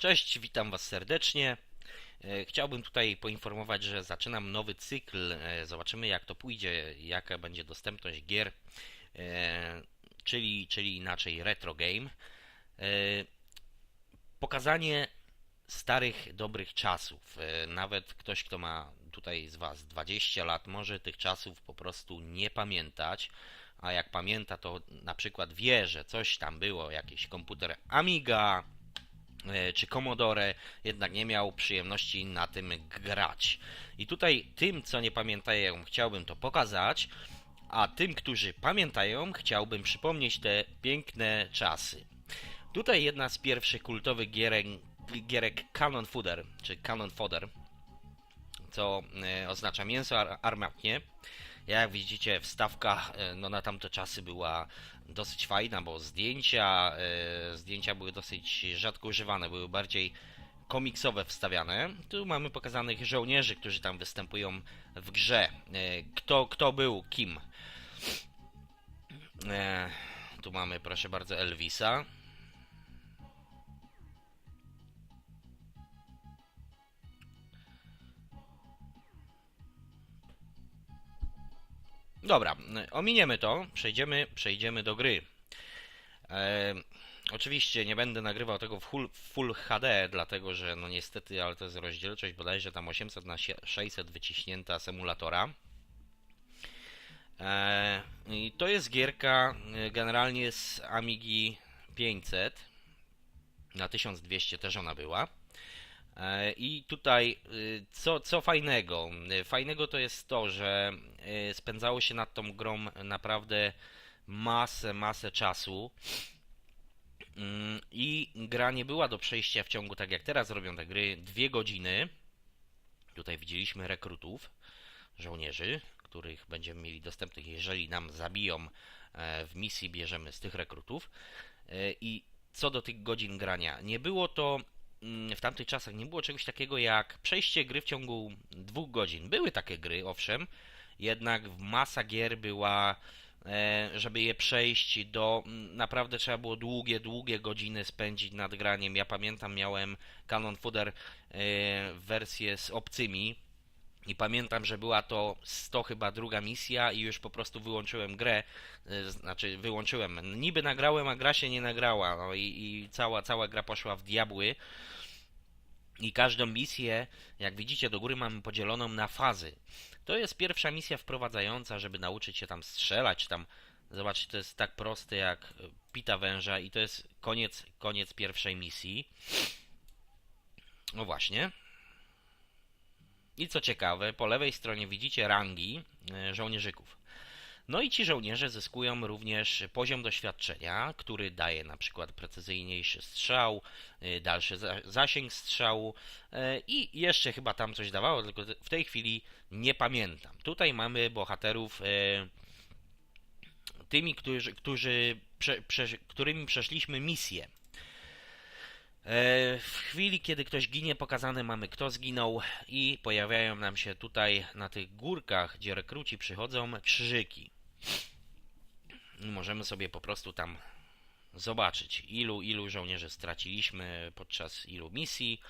Cześć, witam Was serdecznie. E, Chciałbym tutaj poinformować, że zaczynam nowy cykl. E, Zobaczymy, jak to pójdzie, jaka będzie dostępność gier, e, czyli, czyli inaczej retro game. Pokazanie starych, dobrych czasów. Nawet ktoś, kto ma tutaj z Was 20 lat, może tych czasów po prostu nie pamiętać. A jak pamięta, to na przykład wie, że coś tam było, jakiś komputer Amiga, czy Commodore, jednak nie miał przyjemności na tym grać. I tutaj tym, co nie pamiętają, chciałbym to pokazać, a tym, którzy pamiętają, chciałbym przypomnieć te piękne czasy. Tutaj jedna z pierwszych kultowych gierek, gierek Cannon Fodder, czy Cannon Fodder, co e, oznacza mięso ar armatnie. Jak widzicie, wstawka e, no, na tamte czasy była dosyć fajna, bo zdjęcia, e, zdjęcia były dosyć rzadko używane, były bardziej komiksowe wstawiane. Tu mamy pokazanych żołnierzy, którzy tam występują w grze. E, Kto, kto był kim? Tu mamy, proszę bardzo, Elvisa. Dobra, ominiemy to, przejdziemy, przejdziemy do gry. E, oczywiście nie będę nagrywał tego w full, full HD, dlatego że no niestety, ale to jest rozdzielczość bodajże tam 800 na 600 wyciśnięta symulatora. E, I to jest gierka e, generalnie z Amigi 500. Na 1200 też ona była. E, I tutaj y, co, co fajnego? Fajnego to jest to, że spędzało się nad tą grą naprawdę masę, masę czasu. Mm, I gra nie była do przejścia w ciągu, tak jak teraz robią te gry, dwie godziny. Tutaj widzieliśmy rekrutów, żołnierzy, których będziemy mieli dostępnych, jeżeli nam zabiją e, w misji, bierzemy z tych rekrutów. E, I co do tych godzin grania, nie było to mm, w tamtych czasach nie było czegoś takiego jak przejście gry w ciągu dwóch godzin. Były takie gry, owszem, jednak masa gier była, e, żeby je przejść do. Naprawdę trzeba było długie, długie godziny spędzić nad graniem. Ja pamiętam, miałem Canon Fodder e, wersję z obcymi. I pamiętam, że była to 100 chyba druga misja i już po prostu wyłączyłem grę, e, znaczy wyłączyłem. Niby nagrałem, a gra się nie nagrała, no i, i cała, cała gra poszła w diabły. I każdą misję, jak widzicie, do góry mamy podzieloną na fazy. To jest pierwsza misja wprowadzająca, żeby nauczyć się tam strzelać, tam zobaczcie, to jest tak proste jak pita węża i to jest koniec, koniec pierwszej misji. No właśnie. I co ciekawe, po lewej stronie widzicie rangi e, żołnierzyków. No i ci żołnierze zyskują również poziom doświadczenia, który daje na przykład precyzyjniejszy strzał, y, dalszy za- zasięg strzału e, i jeszcze chyba tam coś dawało, tylko w tej chwili nie pamiętam. Tutaj mamy bohaterów e, tymi, którzy, którzy prze, prze, którymi przeszliśmy misję. W chwili, kiedy ktoś ginie, pokazane mamy kto zginął i pojawiają nam się tutaj na tych górkach, gdzie rekruci przychodzą, krzyżyki. Możemy sobie po prostu tam zobaczyć, ilu, ilu żołnierzy straciliśmy podczas ilu misji.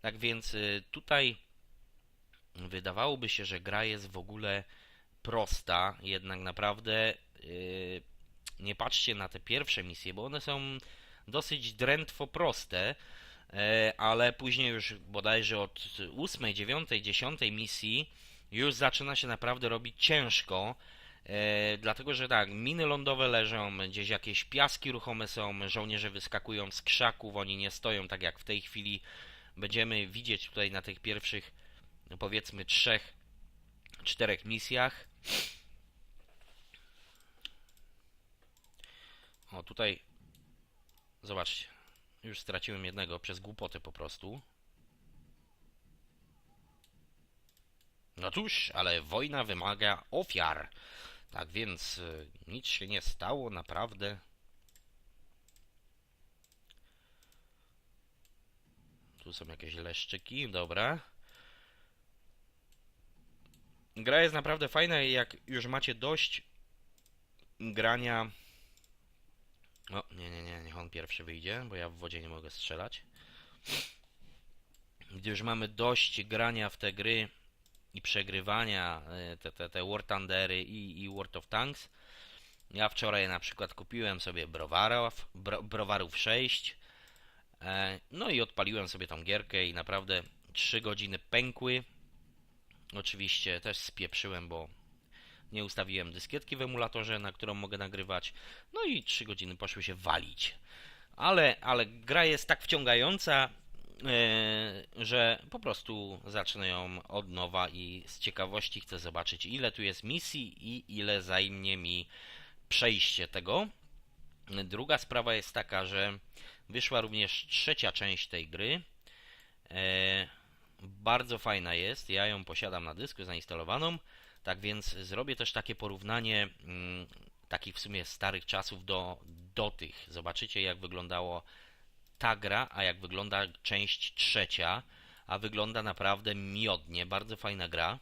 Tak więc y, tutaj wydawałoby się, że gra jest w ogóle prosta, jednak naprawdę y, nie patrzcie na te pierwsze misje, bo one są dosyć drętwo proste, e, ale później już bodajże od 8, 9, 10 misji już zaczyna się naprawdę robić ciężko, dlatego że tak, miny lądowe leżą, gdzieś jakieś piaski ruchome są, żołnierze wyskakują z krzaków, oni nie stoją tak jak w tej chwili będziemy widzieć tutaj na tych pierwszych powiedzmy trzech, czterech misjach. O, tutaj Zobaczcie, już straciłem jednego przez głupotę po prostu. No cóż, ale wojna wymaga ofiar. Tak więc y, nic się nie stało, naprawdę. Tu są jakieś leszczyki, dobra. Gra jest naprawdę fajna jak już macie dość grania o, nie, nie, nie, niech on pierwszy wyjdzie, bo ja w wodzie nie mogę strzelać. Gdy już mamy dość grania w te gry i przegrywania, e, te, te, te War Thundery i, i World of Tanks, ja wczoraj na przykład kupiłem sobie browarów, bro, browarów 6, e, no i odpaliłem sobie tą gierkę i naprawdę 3 godziny pękły. Oczywiście też spieprzyłem, bo nie ustawiłem dyskietki w emulatorze, na którą mogę nagrywać. No i 3 godziny poszły się walić. Ale, ale gra jest tak wciągająca, że po prostu zacznę ją od nowa i z ciekawości chcę zobaczyć, ile tu jest misji i ile zajmie mi przejście tego. Druga sprawa jest taka, że wyszła również trzecia część tej gry. Yy, bardzo fajna jest, ja ją posiadam na dysku zainstalowaną. Tak więc zrobię też takie porównanie mm, takich w sumie starych czasów do, do tych. Zobaczycie jak wyglądało ta gra, a jak wygląda część trzecia, a wygląda naprawdę miodnie, bardzo fajna gra,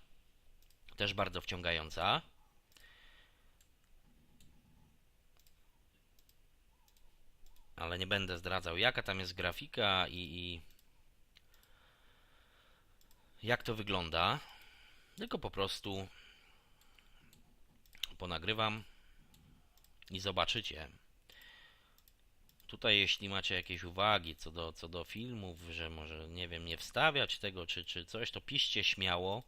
też bardzo wciągająca. Ale nie będę zdradzał jaka tam jest grafika i, i jak to wygląda, tylko po prostu ponagrywam i zobaczycie. Tutaj jeśli macie jakieś uwagi co do, co do filmów, że może, nie wiem, nie wstawiać tego czy, czy coś, to piszcie śmiało,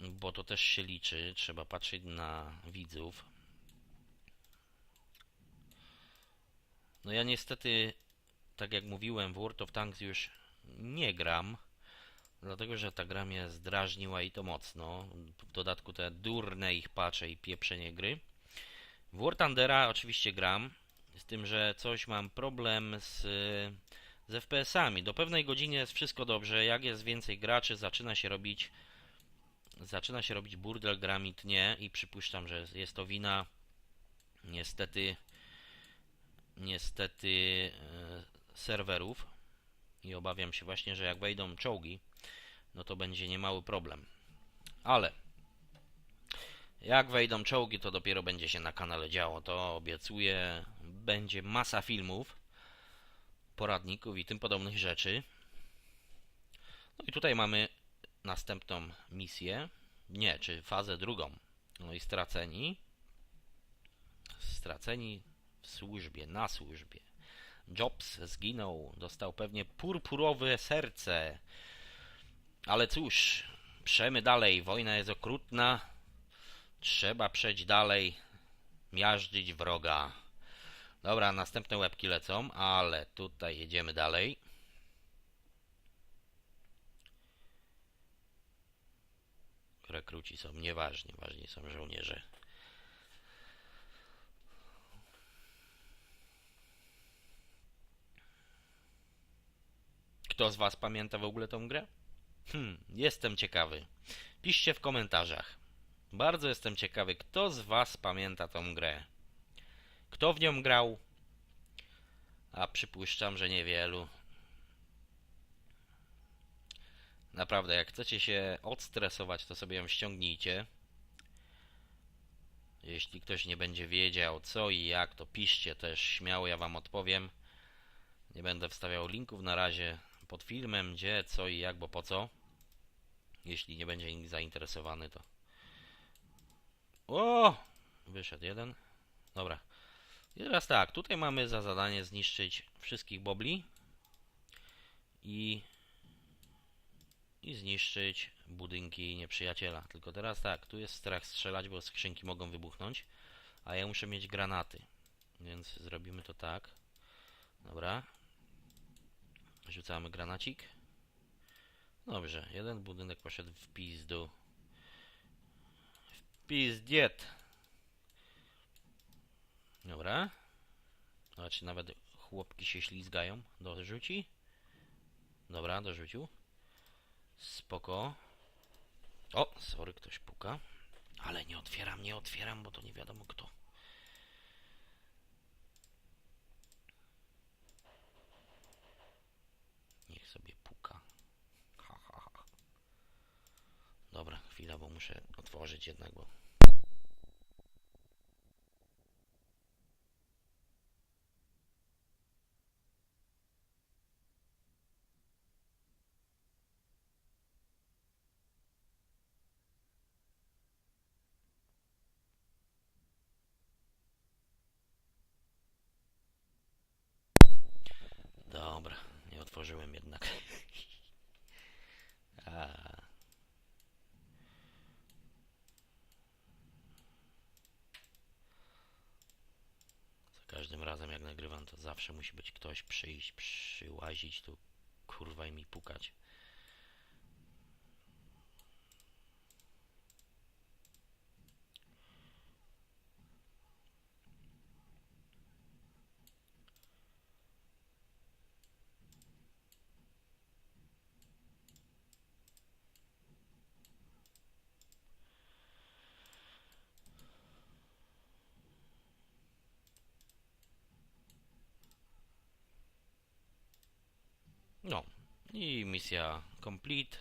bo to też się liczy, trzeba patrzeć na widzów. No ja niestety, tak jak mówiłem, w World of Tanks już nie gram, Dlatego, że ta gra mnie zdrażniła i to mocno. W dodatku te durne ich pacze i pieprzenie gry. W War Thundera oczywiście gram, z tym, że coś mam problem z, z FPS-ami. Do pewnej godziny jest wszystko dobrze. Jak jest więcej graczy, zaczyna się robić zaczyna się robić burdel, gra mi tnie i przypuszczam, że jest to wina niestety niestety e, serwerów i obawiam się właśnie, że jak wejdą czołgi no to będzie niemały problem. Ale jak wejdą czołgi, to dopiero będzie się na kanale działo. To obiecuję. Będzie masa filmów, poradników i tym podobnych rzeczy. No i tutaj mamy następną misję. Nie, czy fazę drugą. No i straceni. Straceni w służbie, na służbie. Jobs zginął, dostał pewnie purpurowe serce. Ale cóż, przemy dalej. Wojna jest okrutna. Trzeba przejść dalej. Miażdżyć wroga. Dobra, następne łebki lecą, ale tutaj jedziemy dalej. Rekruci są nieważni, ważni są żołnierze. Kto z Was pamięta w ogóle tą grę? Hmm, jestem ciekawy. Piszcie w komentarzach. Bardzo jestem ciekawy, kto z Was pamięta tą grę. Kto w nią grał? A przypuszczam, że niewielu. Naprawdę, jak chcecie się odstresować, to sobie ją ściągnijcie. Jeśli ktoś nie będzie wiedział co i jak, to piszcie też śmiało, ja Wam odpowiem. Nie będę wstawiał linków na razie pod filmem, gdzie, co i jak, bo po co. Jeśli nie będzie nikt zainteresowany, to... O! Wyszedł jeden. Dobra. I teraz tak, tutaj mamy za zadanie zniszczyć wszystkich bobli i i zniszczyć budynki nieprzyjaciela. Tylko teraz tak, tu jest strach strzelać, bo skrzynki mogą wybuchnąć, a ja muszę mieć granaty. Więc zrobimy to tak. Dobra. Rzucamy granacik. Dobrze, jeden budynek poszedł w pizdu. Pizdiet. Dobra. Zobaczcie, nawet chłopki się ślizgają. Dorzuci. Dobra, dorzucił. Spoko. O, sorry, ktoś puka. Ale nie otwieram, nie otwieram, bo to nie wiadomo kto. Niech sobie puka. Ha, ha, ha. Dobra, chwila, bo muszę otworzyć jednak, bo otworzyłem jednak. A. Za każdym razem jak nagrywam, to zawsze musi być ktoś przyjść, przyłazić tu, kurwa i mi pukać. No i misja complete.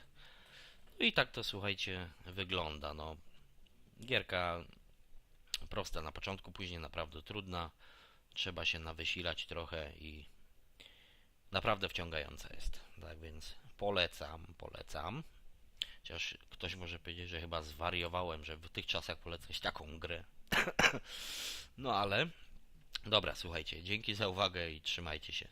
I tak to słuchajcie wygląda. No, gierka prosta na początku, później naprawdę trudna. Trzeba się nawysilać trochę i naprawdę wciągająca jest. Tak więc polecam, polecam. Chociaż ktoś może powiedzieć, że chyba zwariowałem, że w tych czasach polecać taką grę. no ale dobra, słuchajcie, dzięki za uwagę i trzymajcie się.